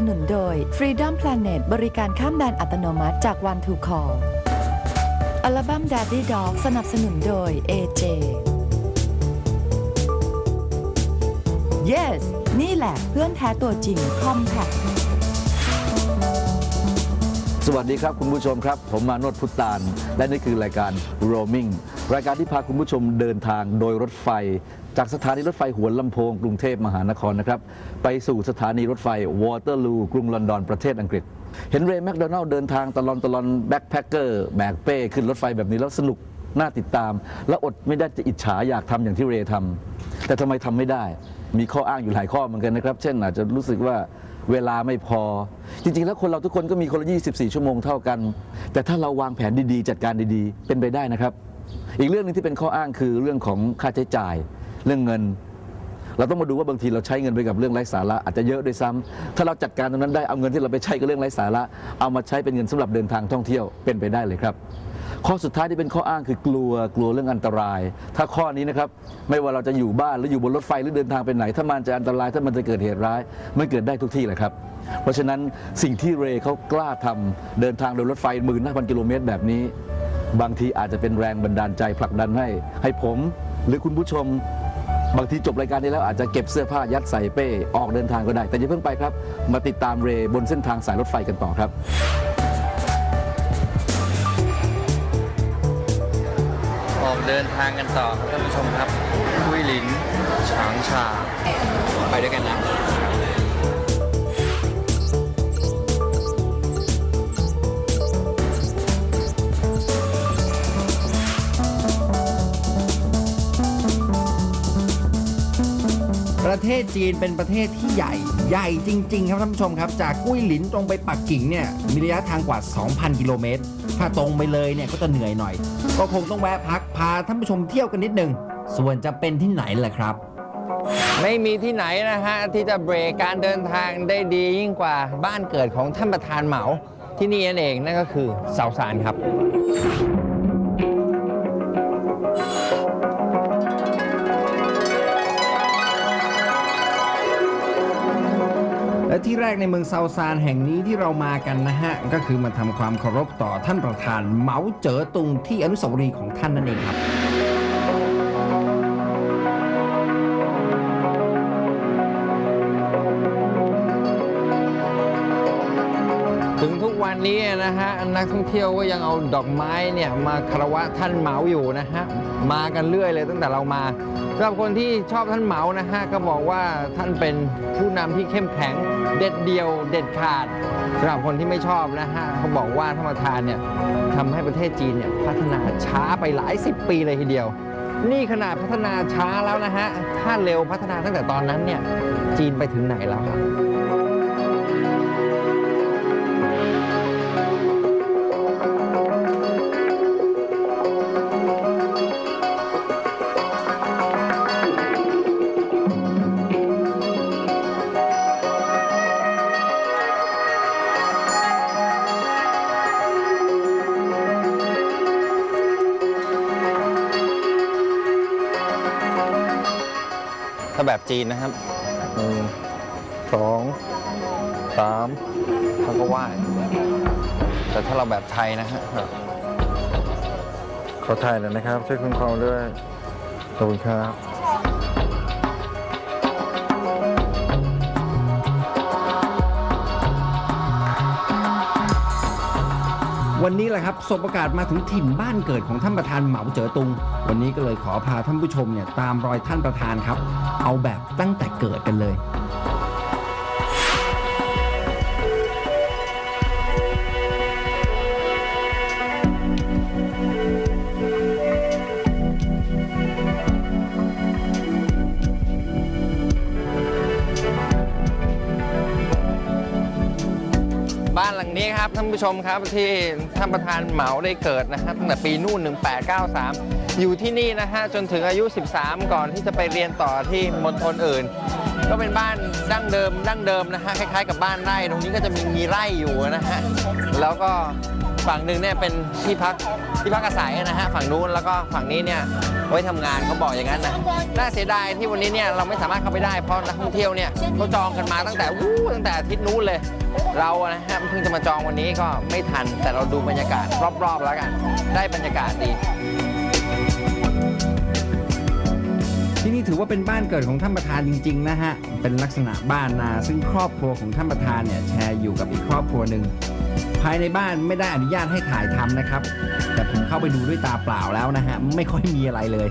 บสนุนโดย Freedom Planet บริการข้ามแดนอัตโนมัติจาก One to Call อัลบั้ม Daddy Dog สนับสนุนโดย AJ Yes นี่แหละเพื่อนแท้ตัวจริง Compact สวัสดีครับคุณผู้ชมครับ ผมมาโนดพุตาน และนี่คือรายการ Roaming รายการที่พาคุณผู้ชมเดินทางโดยรถไฟ จากสถานีรถไฟหัวลำโพงกรุงเทพมหานครนะครับ ไปสู่สถานีรถไฟวอเตอร์ลูกรุงลอนดอนประเทศอังกฤษ เห็นเรย์แมคโดนัลด์เดินทางตลอนตลอนแบ็คแพคเกอร์แบกเป้ขึ้นรถไฟแบบนี้แล้วสนุกน่าติดตาม และอดไม่ได้จะอิจฉาอยากทำอย่างที่เรย์ทำแต่ทำไมทำไม่ได้ มีข้ออ้างอยู่หลายข้อเหมือนกันนะครับ เช่นอาจจะรู้สึกว่าเวลาไม่พอ จริง ๆ แล้วคนเราทุกคนก็มีคนละ 24 ชั่วโมงเท่ากัน แต่ถ้าเราวางแผนดีๆ จัดการดีๆ เป็นไปได้นะครับ อีกเรื่องหนึงที่เป็นข้ออ้างคือเรื่องของค่าใช้จ่าย เรื่องเงิน เราต้องมาดูว่าบางทีเราใช้เงินไปกับเรื่องไร้สาระอาจจะเยอะด้วยซ้ำถ้าเราจัดการตรงนั้นได้เอาเงินที่เราไปใช้กับเรื่องไร้สาระ เอามาใช้เป็นเงินสำหรับเดินทางท่องเที่ยวเป็นไปได้เลยครับ ข้อสุดท้ายที่เป็นข้ออ้างคือกลัวกลัวเรื่องอันตราย ถ้าข้อนี้นะครับไม่ว่าเราจะอยู่บ้านหรืออยู่บนรถไฟหรือเดินทางไปไหน ถ้ามันจะอันตรายถ้ามันจะเกิดเหตุร้ายมันเกิดได้ทุกที่แหละครับเพราะฉะนั้นสิ่งที่เรเขากล้าทำเดินทางโดยรถไฟหมื่นห้าพันกิโลเมตรแบบนี้ บางทีอาจจะเป็นแรงบันดาลใจผลักดันให้ ให้ผมหรือคุณผู้ชม บางทีจบรายการนี้แล้วอาจจะเก็บเสื้อผ้ายัดใส่เป้ออกเดินทางก็ได้ แต่อย่าเพิ่งไปครับ มาติดตามเรบนเส้นทางสายรถไฟกันต่อครับออกเดินทางกันต่อครับท่านผู้ชมครับคุยหลินฉางชา ไปด้วยกันนะ ประเทศจีนเป็นประเทศที่ใหญ่ใหญ่จริง ๆ ครับท่านผู้ชมครับ จากกุ้ยหลินตรงไปปักกิ่งเนี่ยมีระยะทางกว่า 2,000 กิโลเมตร ถ้าตรงไปเลยเนี่ยก็จะเหนื่อยหน่อย ก็คงต้องแวะพักพาท่านผู้ชมเที่ยวกันนิดนึง ส่วนจะเป็นที่ไหนล่ะครับ ไม่มีที่ไหนนะฮะ ที่จะเบรกการเดินทางได้ดียิ่งกว่าบ้านเกิดของท่านประธานเหมาที่นี่นั่นเองนั่นก็คือเสาสารครับ และที่แรกในเมืองเซาซานแห่งนี้ที่เรามากันนะฮะ ก็คือมาทำความเคารพต่อท่านประธานเหมาเจ๋อตุงที่อนุสาวรีย์ของท่านนั่นเองครับ ถึงทุกวันนี้นะฮะ นักท่องเที่ยวก็ยังเอาดอกไม้เนี่ย มาคารวะท่านเหมาอยู่นะฮะ มากันเรื่อยเลยตั้งแต่เรามาำหรับคนที่ชอบท่านเหมานะฮะก็บอกว่าท่านเป็นผู้นำที่เข้มแข็งเด็ดเดียวเด็ดขาดสำหรับคนที่ไม่ชอบนะฮะเขาบอกว่าท่านประธานเนี่ยทำให้ประเทศจีนเนี่ยพัฒนาช้าไปหลายสิบปีเลยทีเดียว นี่ขนาดพัฒนาช้าแล้วนะฮะถ้าเร็วพัฒนาตั้งแต่ตอนนั้นเนี่ยจีนไปถึงไหนแล้วครับ แบบจีนนะครับหนึ่งสองสามแล้วก็ไหว้แต่ถ้าเราแบบไทยนะฮะขอถ่ายหน่อยนะครับช่วยคุ้มครองด้วยขอบคุณครับ วันนี้แหละครับสบโอกาศมาถึงถิ่นบ้านเกิดของท่านประธานเหมาเจ๋อตุง วันนี้ก็เลยขอพาท่านผู้ชมเนี่ยตามรอยท่านประธานครับ เอาแบบตั้งแต่เกิดกันเลย นี้ครับท่านผู้ชมครับที่ท่านประธานเหมาได้เกิดนะครับตั้งแต่ปีนู่น 1893 อยู่ที่นี่นะฮะจนถึงอายุ 13 ก่อนที่จะไปเรียนต่อที่มณฑลอื่น ก็เป็นบ้านดั้งเดิมดั้งเดิมนะฮะคล้ายๆ กับบ้านไร่ตรงนี้ก็จะมีมีไร่อยู่นะฮะแล้วก็ฝั่งหนึ่งเนี่ยเป็นที่พัก ที่พักอาศัยนะฮะฝั่งนู้นแล้วก็ฝั่งนี้เนี่ยไว้ทำงานเขาบอกอย่างนั้นนะน่าเสียดายที่วันนี้เนี่ยเราไม่สามารถเข้าไปได้เพราะนักท่องเที่ยวเนี่ยเขาจองกันมาตั้งแต่วู้ตั้งแต่อาทิตย์นู้นเลย เราอะนะฮะเพิ่งจะมาจองวันนี้ก็ไม่ทัน แต่เราดูบรรยากาศรอบๆแล้วกัน ได้บรรยากาศดี ที่นี่ถือว่าเป็นบ้านเกิดของท่านประธานจริง ๆ นะฮะ เป็นลักษณะบ้านนา ซึ่งครอบครัวของท่านประธานเนี่ยแชร์อยู่กับอีกครอบครัวหนึ่ง ภายในบ้านไม่ได้อนุญาตให้ถ่ายทำนะครับ แต่ผมเข้าไปดูด้วยตาเปล่าแล้วนะฮะไม่ค่อยมีอะไรเลย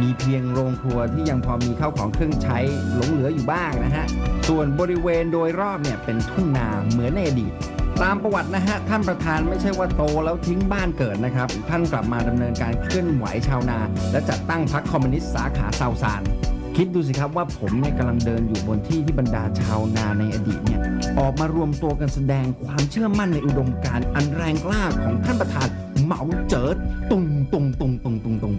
มีเพียงโรงครัวที่ยังพอมีข้าวของเครื่องใช้หลงเหลืออยู่บ้างนะฮะส่วนบริเวณโดยรอบเนี่ยเป็นทุ่งนาเหมือนในอดีตตามประวัตินะฮะท่านประธานไม่ใช่ว่าโตแล้วทิ้งบ้านเกิดนะครับ ท่านกลับมาดำเนินการเคลื่อนไหวชาวนา และจัดตั้งพรรคคอมมิวนิสต์สาขาเซาซาน คิดดูสิครับว่าผมเนี่ยกำลังเดินอยู่บนที่ที่บรรดาชาวนาในอดีตเนี่ยออกมารวมตัวกันแสดงความเชื่อมั่นในอุดมการณ์อันแรงกล้าของท่านประธานเหมาเจิดตุงตุงตุงตุงตุงตุง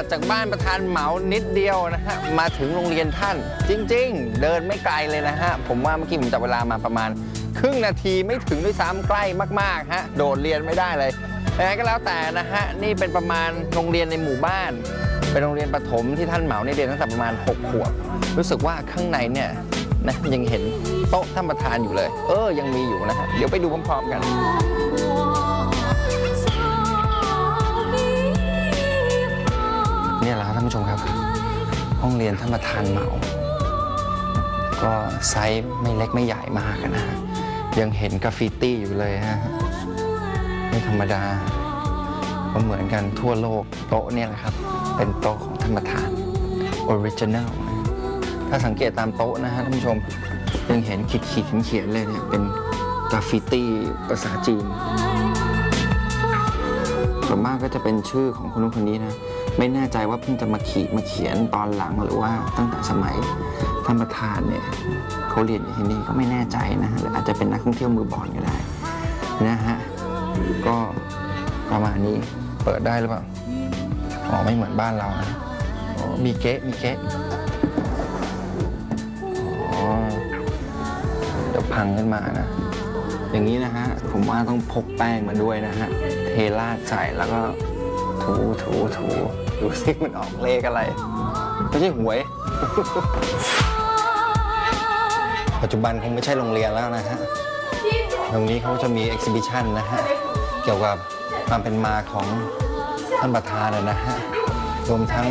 ถัดจากบ้านประธานเหมานิดเดียวนะฮะมาถึงโรงเรียนท่าน จริง ๆ เดินไม่ไกลเลยนะฮะผมว่าเมื่อกี้ผมจับเวลามาประมาณ ครึ่งนาทีไม่ถึงด้วยซ้ำใกล้มากๆฮะโดดเรียนไม่ได้เลยยังไงก็แล้วแต่นะฮะนี่เป็นประมาณโรงเรียนในหมู่บ้าน เป็นโรงเรียนประถมที่ท่านเหมาเนี่ยเรียนตั้งแต่ประมาณ 6 ขวบ รู้สึกว่าข้างในเนี่ยนะยังเห็นโต๊ะท่านประธานอยู่เลย เออยังมีอยู่นะฮะเดี๋ยวไปดูพร้อมๆกัน เนี่ยแหละครับท่านผู้ชมครับ ห้องเรียนท่านประธานเหมา ก็ไซส์ไม่เล็กไม่ใหญ่มากนะฮะยังเห็นกราฟฟิตี้อยู่เลยฮะไม่ธรรมดาก็เหมือนกันทั่วโลกโต๊ะเนี่ยแหละครับ เป็นโต๊ะของท่านประธานออริจินัลถ้าสังเกตตามโต๊ะนะฮะท่านผู้ชมยังเห็นขีดขีดเขียนๆเลยเนี่ยเป็นกราฟฟิตี้ภาษาจีนส่วนมากก็จะเป็นชื่อของคนนู้นคนนี้นะ ไม่แน่ใจว่าเพิ่งจะมาขีดมาเขียนตอนหลังหรือว่าตั้งแต่สมัยท่านประธานเนี่ยเขาเรียนอยู่ที่นี่ก็ไม่แน่ใจนะหรืออาจจะเป็นนักท่องเที่ยวมือบอลก็ได้นะฮะก็ประมาณนี้เปิดได้หรือเปล่าอ๋อไม่เหมือนบ้านเรานะอ๋อมีเก๊ะมีเก๊ะอ๋อเดี๋ยวพังขึ้นมานะ อย่างนี้นะฮะ ผมว่าต้องพกแป้งมาด้วยนะฮะ เทราดใส่แล้วก็ถูถูถู ดูซิมันออกเลขอะไร ไม่ใช่หวย ปัจจุบันคงไม่ใช่โรงเรียนแล้วนะฮะ ตรงนี้เขาจะมี e อ h i ิชันนะฮะ เกี่ยวกับความเป็นมาของท่านประธานนะฮะ รวมทั้ง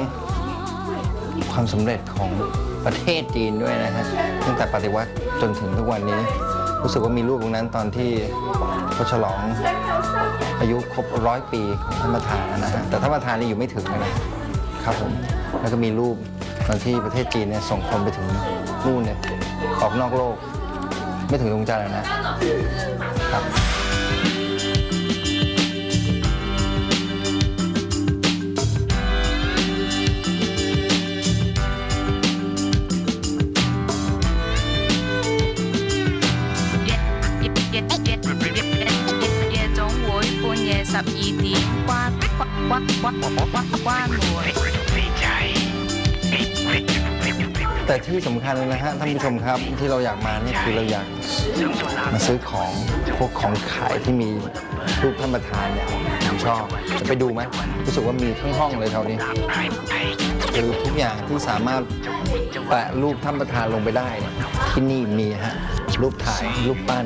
ความสำเร็จของประเทศจีนด้วยนะฮะ ตั้งแต่ปฏิวัติจนถึงทุกวันนี้ รู้สึกว่ามีรูปตรงนั้นตอนที่เขาฉลอง อายุครบร้อยปีของท่านประธานนะฮะแต่ท่านประธานนี่อยู่ไม่ถึงนะครับผมแล้วก็มีรูปตอนที่ประเทศจีนเนี่ยส่งคนไปถึงนู่นเนี่ยออกนอกโลก ไม่ถึงดวงจันทร์แล้วนะครับับยีดีกว่าวักวักวักวักวักว่าหน่วยดีใแต่ที่สำคัญนะฮะท่านผู้ชมครับที่เราอยากมานี่คือเราอยากมาซื้อของพวกของขายที่มีรูปท่านประธานเนี่ยผมชอบจะไปดูไหมรู้สึกว่ามีทั้งห้องเลยแถวนี้คือทุกอย่างที่สามารถแปะรูปท่านประธานลงไปได้ ที่นี่มีฮะรูปถ่ายรูปปั้น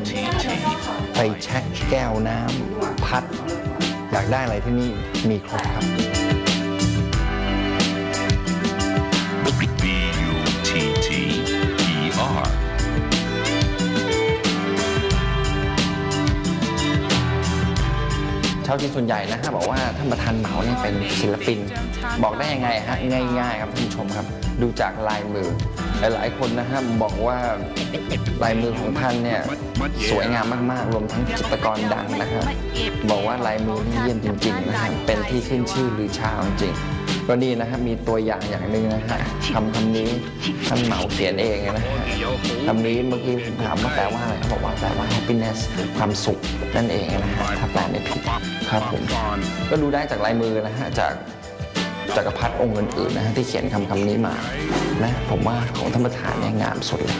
ไฟแช็กแก้วน้ำพัด อยากได้อะไรที่นี่มีครบครับ B U T T E R. ชาวจีนส่วนใหญ่นะฮะบอกว่าท่านประธานเหมาเนี่ยเป็นศิลปิน บอกได้ยังไงฮะง่ายๆครับท่านผู้ชมครับ ดูจากลายมือ หลาย ๆ คนนะฮะบอกว่าลายมือของท่านเนี่ยสวยงามมากๆ รวมทั้งจิตรกรดังนะฮะบอกว่าลายมือนี่เยี่ยมจริง ๆ นะฮะเป็นที่ขึ้นชื่อลือชาจริงก็นี่นะฮะมีตัวอย่างอย่างหนึ่งนะฮะคำคำนี้ท่านเหมาเขียนเองนะฮะคำนี้เมื่อกี้ผมถามว่าแปลว่าอะไรเขาบอกว่าแปลว่า happiness ความสุขนั่นเองนะฮะถ้าแปลไม่ผิดครับผมก็ดูได้จากลายมือนะฮะจาก จักรพรรดิองค์อื่นๆนะฮะที่เขียนคำคำนี้มานะผมว่าของธรรมทานเนี่ยงามสุดเลย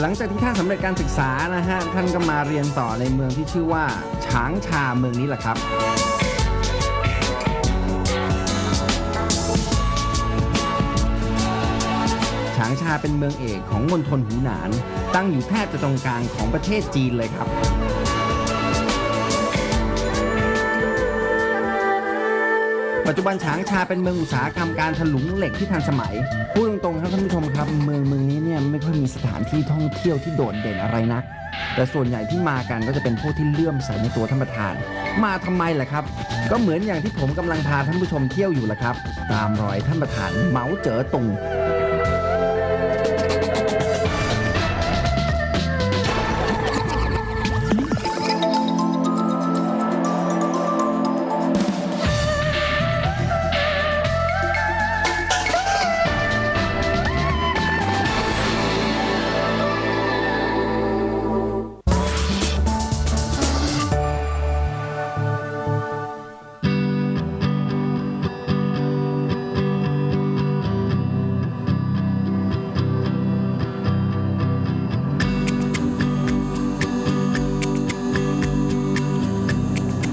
หลังจากที่ท่านสำเร็จการศึกษานะฮะ ท่านก็มาเรียนต่อในเมืองที่ชื่อว่าช้างชาเมืองนี้แหละครับางชาเป็นเมืองเอกของมณฑลหูหนาน ตั้งอยู่แทบจะตรงกลางของประเทศจีนเลยครับปัจจุบันฉางชาเป็นเมืองอุตสาหกรรมการถลุงเหล็กที่ทันสมัย พูดตรงๆครับท่านผู้ชมครับ เมืองเมืองนี้เนี่ยไม่ค่อยมีสถานที่ท่องเที่ยวที่โดดเด่นอะไรนัก แต่ส่วนใหญ่ที่มากันก็จะเป็นพวกที่เลื่อมใสในตัวท่านประธาน มาทำไมล่ะครับ ก็เหมือนอย่างที่ผมกำลังพาท่านผู้ชมเที่ยวอยู่แหละครับ ตามรอยท่านประธานเหมาเจ๋อตุง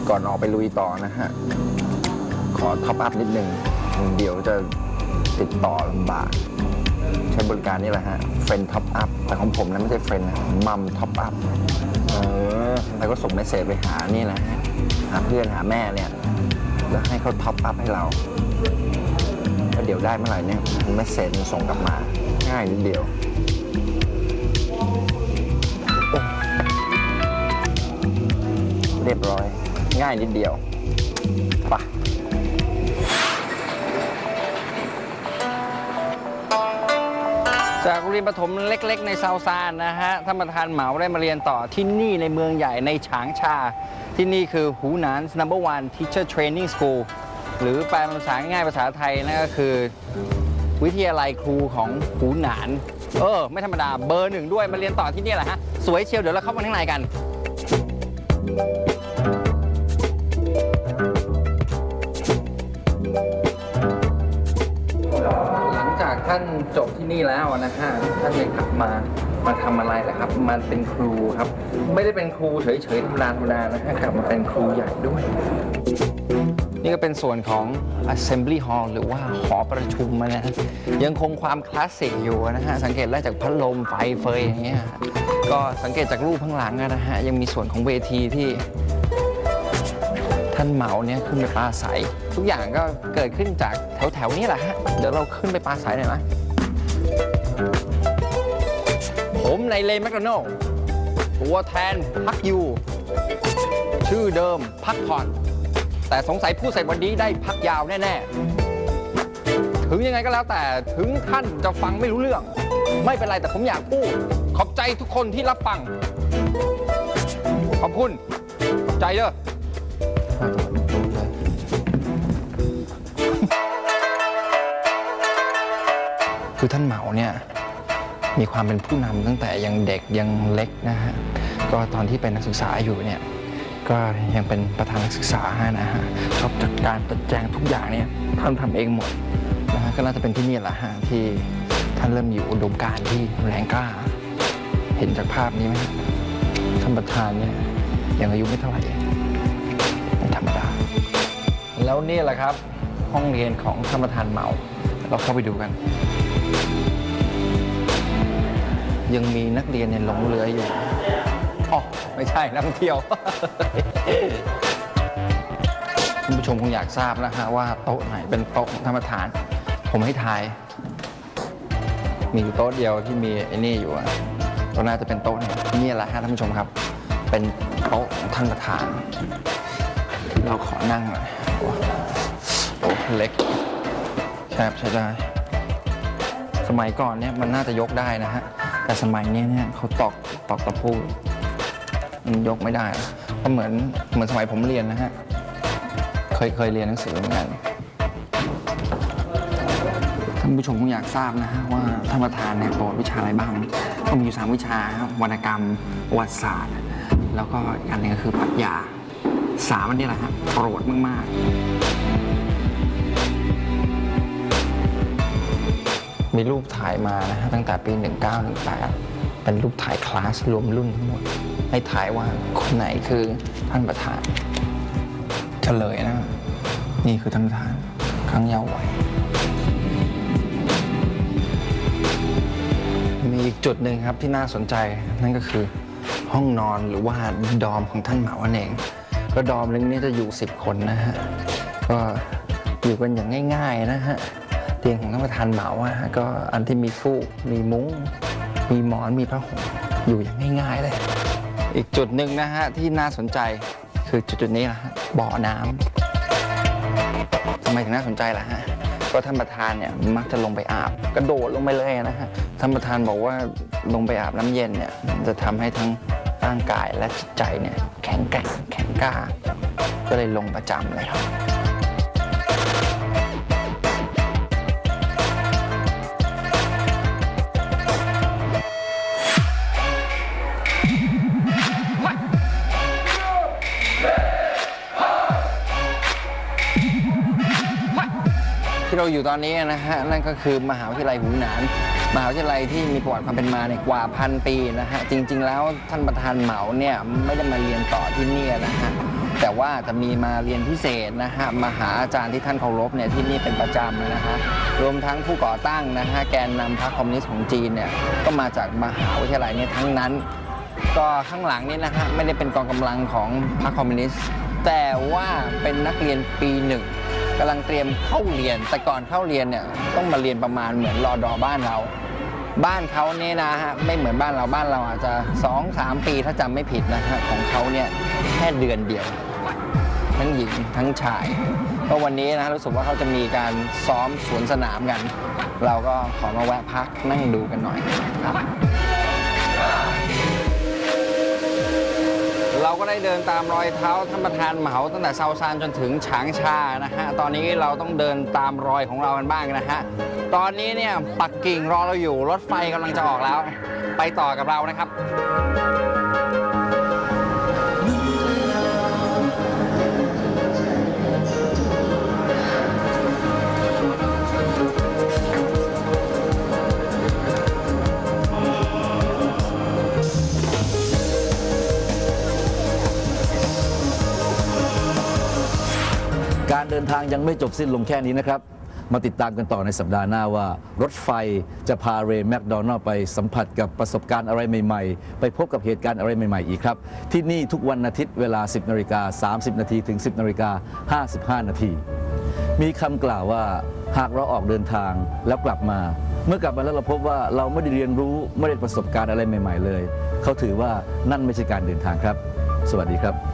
ก่อนออกไปลุยต่อนะฮะ ขอท็อปอัพนิดนึง เดี๋ยวจะติดต่อลำบาก ใช้บริการนี่แหละฮะเฟรนท็อปอัพแต่ของผมนะไม่ใช่เฟรนนะมัมท็อปอัพเออแล้วก็ส่งเมสเซจไปหานี่นะฮะหาเพื่อนหาแม่เนี่ยแล้วให้เขาท็อปอัพให้เราแล้วเดี๋ยวได้เมื่อไหร่เนี่ยเมสเซจมันส่งกลับมา ง่ายนิดเดียวเรียบร้อย ง่ายนิดเดียวไปะจากโรงเรียนประถมเล็กๆ ในซาวซานนะฮะท่านประธานเหมาได้มาเรียนต่อที่นี่ในเมืองใหญ่ในฉางชา ที่นี่คือหูหนาน number one teacher training school หรือแปลเป็นภาษาง่ายภาษาไทยนั่นก็คือ วิทยาลัยครูของหูหนาน เออ ไม่ธรรมดาเบอร์หนึ่งด้วยมาเรียนต่อที่นี่แหละฮะ สวยเชียวเดี๋ยวเราเข้ามาข้างในกัน ท่านจบที่นี่แล้วนะฮะท่านเลยกลับมามาทำอะไรล่ะครับมาเป็นครูครับ ไม่ได้เป็นครูเฉยๆธรรมดาธรรมดานะฮะกลับมาเป็นครูใหญ่ด้วย นี่ก็เป็นส่วนของ Assembly Hall หรือว่าหอประชุมนะฮะยังคงความคลาสสิกอยู่นะฮะ สังเกตได้จากพัดลมไฟเฟยอย่างเงี้ยก็สังเกตจากรูปข้างหลังนะฮะ ยังมีส่วนของเวทีที่ ท่านเหมาเนี่ยขึ้นไปปราศัยทุกอย่างก็เกิดขึ้นจากแถวแถวๆนี้แหละฮะ เดี๋ยวเราขึ้นไปปราศัยหน่อยไหมผมในเลแมคโดนัลตัวแทนพักอยู่ ชื่อเดิมพักผ่อน แต่สงสัยผู้ใส่วันนี้ได้พักยาวแน่ ๆ ถึงยังไงก็แล้วแต่ถึงท่านจะฟังไม่รู้เรื่อง ไม่เป็นไรแต่ผมอยากพูด ขอบใจทุกคนที่รับฟัง ขอบคุณ ขอบใจเด้อ คือท่านเหมาเนี่ยมีความเป็นผู้นำตั้งแต่ยังเด็กยังเล็กนะฮะก็ตอนที่เป็นนักศึกษาอยู่เนี่ยก็ยังเป็นประธานนักศึกษานะฮะชอบจัดการจัดแจงทุกอย่างเนี่ยท่านทำเองหมดนะฮะก็น่าจะเป็นที่นี่แหละฮะที่ท่านเริ่มมีอุดมการณ์ที่แรงกล้า เห็นจากภาพนี้ไหมท่านประธานเนี่ยยังอายุไม่เท่าไหร่ แล้วนี่แหละครับ ห้องเรียนของท่านประธานเหมา เราเข้าไปดูกัน ยังมีนักเรียนเนี่ยหลงเหลืออยู่อ๋อไม่ใช่นักท่องเที่ยว คุณผู้ชมคงอยากทราบนะฮะว่าโต๊ะไหนเป็นโต๊ะของท่านประธาน ผมให้ทาย มีอยู่โต๊ะเดียวที่มีไอ้นี่อยู่อะก็น่าจะเป็นโต๊ะเนี่ยนี่แหละฮะท่านผู้ชมครับ เป็นโต๊ะของท่านประธาน เราขอนั่งหน่อยโอ้โอ้เล็กแคบใช้ได้สมัยก่อนเนี่ยมันน่าจะยกได้นะฮะ แต่สมัยนี้เนี่ยเขาตอกตอกตะปูมันยกไม่ได้ก็เหมือนเหมือนสมัยผมเรียนนะฮะ เคยเคยเรียนหนังสือเหมือนกันท่านผู้ชมคงอยากทราบนะฮะว่าท่านประธานเนี่ยประวัติวิชาอะไรบ้างก็มีอยู่สามวิชาครับวรรณกรรมประวัติศาสตร์ แล้วก็อีกอันหนึงก็คือปรัชญา สามอันนี้แหละฮะโปรดมากๆ มีรูปถ่ายมานะฮะตั้งแต่ปี 1918 เป็นรูปถ่ายคลาสรวมรุ่นทั้งหมด ให้ถ่ายว่าคนไหนคือท่านประธานเฉลยนะ นี่คือท่านประธานครั้งยาว์วัยมีอีกจุดหนึ่งครับที่น่าสนใจนั่นก็คือห้องนอนหรือว่าดอมของท่านหมานั่นเอง ก็ดอมนึงนี่จะอยู่ 10 คนนะฮะ ก็อยู่กันอย่างง่าย ๆนะฮะ เตียงของท่านประธานเหมาอะฮะก็อันที่มีฟูก มีมุ้ง มีหมอนมีผ้าห่มอยู่อย่างง่ายๆเลย อีกจุดหนึ่งนะฮะที่น่าสนใจคือจุดๆนี้นะฮะบ่อน้ำทำไมถึงน่าสนใจล่ะฮะก็ท่านประธานเนี่ยมักจะลงไปอาบกระโดดลงไปเลยนะฮะท่านประธานบอกว่าลงไปอาบน้ำเย็นเนี่ยจะทำให้ทั้งร่างกายและจิตใจเนี่ยแข็งแกร่ง กล้าก็เลยลงประจำเลยครับที่เราอยู่ตอนนี้นะฮะ นั่นก็คือมหาวิทยาลัยหูหนาน มหาวิทยาลัยที่มีประวัติความเป็นมาในกว่าพันปีนะฮะจริง ๆ แล้วท่านประธานเหมาเนี่ยไม่ได้มาเรียนต่อที่นี่นะฮะแต่ว่าจะมีมาเรียนพิเศษนะฮะมาหาอาจารย์ที่ท่านเคารพเนี่ยที่นี่เป็นประจำนะฮะรวมทั้งผู้ก่อตั้งนะฮะแกนนำพรรคคอมมิวนิสต์ของจีนเนี่ยก็มาจากมหาวิทยาลัยเนี่ยทั้งนั้น ก็ข้างหลังนี่นะฮะไม่ได้เป็นกองกำลังของพรรคคอมมิวนิสต์แต่ว่าเป็นนักเรียนปีหนึ่งกำลังเตรียมเข้าเรียนแต่ก่อนเข้าเรียนเนี่ยต้องมาเรียนประมาณเหมือนรอดอบ้านเรา บ้านเขาเนี่ยนะฮะไม่เหมือนบ้านเราบ้านเราอาจจะ 2 3 ปีถ้าจำไม่ผิดนะฮะของเขาเนี่ยแค่เดือนเดียว ทั้งหญิงทั้งชายก็วันนี้นะรู้สึกว่าเขาจะมีการซ้อมสวนสนามกัน เราก็ขอมาแวะพักนั่งดูกันหน่อยครับ ก็ได้เดินตามรอยเท้าท่านประธานเหมาตั้งแต่เซาซานจนถึงฉางชานะฮะตอนนี้เราต้องเดินตามรอยของเรากันบ้างนะฮะตอนนี้เนี่ยปักกิ่งรอเราอยู่รถไฟกำลังจะออกแล้ว ไปต่อกับเรานะครับ นทางยังไม่จบสิ้นลงแค่นี้นะครับ มาติดตามกันต่อในสัปดาห์หน้าว่า รถไฟจะพาเรย์แมคโดนัลไปสัมผัสกับประสบการณ์อะไรใหม่ๆ ไปพบกับเหตุการณ์อะไรใหม่ๆอีกครับ ที่นี่ทุกวันอาทิตย์เวลา 10นาฬิกา30นาทีถึง 10นาฬิกา55นาทีมีคำกล่าวว่าหากเราออกเดินทางแล้วกลับมา เมื่อกลับมาแล้วเราพบว่าเราไม่ได้เรียนรู้ไม่ได้ประสบการณ์อะไรใหม่ ๆ เลย เขาถือว่านั่นไม่ใช่การเดินทางครับ สวัสดีครับ